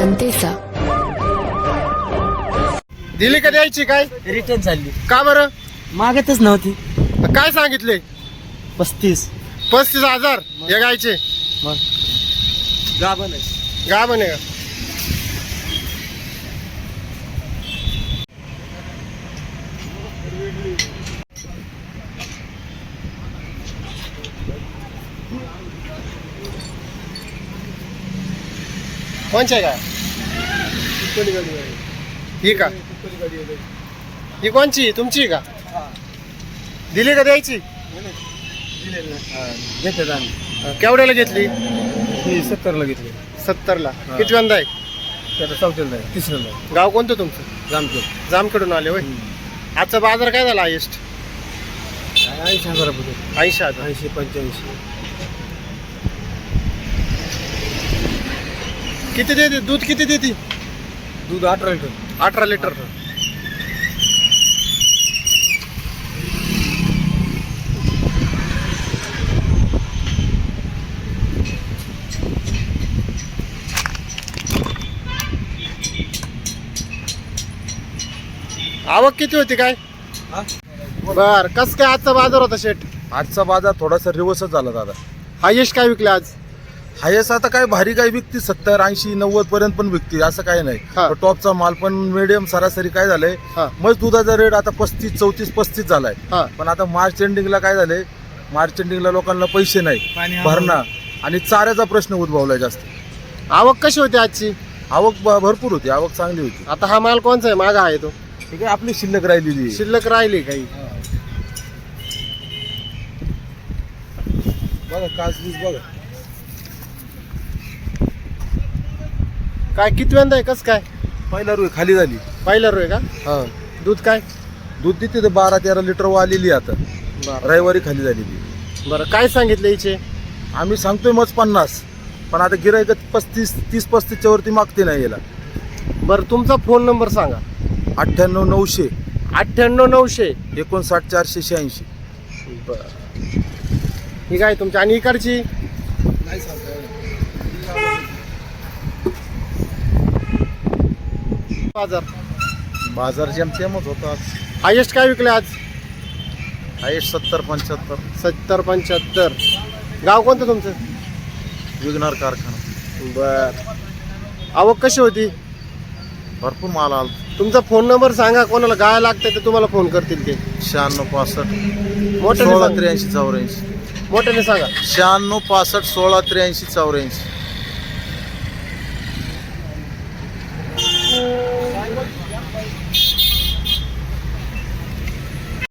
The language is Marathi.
जनतेचा. दिली का द्यायची काय? रिटर्न चालली का बरं? मागतच नव्हती. काय सांगितले? पस्तीस. पस्तीस हजार. हे गायचे मग. गाभण आहे. गा म्हणे का कोणची आहे का? ही का? ही कोणची? तुमची का? दिली का द्यायची? घेतात आम्ही केवढ्याला घेतली? ही सत्तरला घेतली. सत्तरला. किती वंदा आहे? त्याला चौथ्याला आहे. तिसऱ्याला आहे. गाव कोणतं तुमचं? जामचौक जामकडून आले होय. आजचा बाजार काय झाला हायेस्ट ऐंशी हजारापर्यंत ऐंशी हजार. ऐंशी पंच्याऐंशी. किती देते दूध किती देते दूध अठरा लिटर. अठरा लिटर. आवक किती होती काय? बर कस काय आजचा बाजार होता शेट आजचा बाजार थोडासा रिवर्सच झाला दादा. हायेस्ट काय विकले आज? हायस्ट आता काय भारी काय विकते? सत्तर ऐंशी नव्वद पर्यंत पण विकते असं काही नाही. हा. पण टॉपचा माल पण मिडियम सरासरी काय झालंय? हा. मग दुधाचा रेट आता पस्तीस चौतीस पस्तीस झालाय. हा. पण आता मार्च एंडिंगला काय झालंय? मार्च एंडिंगला लोकांना पैसे नाही भरणा आणि चाऱ्याचा प्रश्न उद्भवलाय जास्त. आवक कशी होती आजची? आवक भरपूर होती आवक चांगली होती. आता हा माल कोणचा आहे? मागा आहे तो. ठीक आहे आपली शिल्लक राहिलेली आहे. शिल्लक राहिली काही. बघा कास बीस बघा. काय किती वेंदा आहे कस काय? पहिला रुई खाली झाली. पहिला रोय का? हा. दूध काय? दूध देते ते बारा तेरा लिटर आलेली आता. बरं. रविवारी खाली झालेली बरं काय सांगितलं हिचे? आम्ही सांगतोय मग पन्नास. पण आता गिरायक पस्तीस तीस पस्तीसच्या वरती मागते नाही याला. बरं तुमचा फोन नंबर सांगा. अठ्ठ्याण्णव नऊशे. अठ्ठ्याण्णव नऊशे. एकोणसाठ चारशे शहाऐंशी. बरं. ही काय तुमची आणि इकडची? बाजार. बाजार जेमतेमच होता हायेस्ट काय विकले आज? हायेस्ट सत्तर पंच्याहत्तर. सत्तर पंच्याहत्तर. गाव कोणतं तुमचं? विघ्नार कारखाना. बर. आवक कशी होती? भरपूर माल आला तुमचा फोन नंबर सांगा कोणाला गाय लागते तर तुम्हाला फोन करतील ते. शहाण्णव पासष्ट. मोठ्याने सोळा सांगा. त्र्याऐंशी चौऱ्याऐंशी. मोठ्याने सांगा. शहाण्णव पासष्ट सोळा त्र्याऐंशी चौऱ्याऐंशी.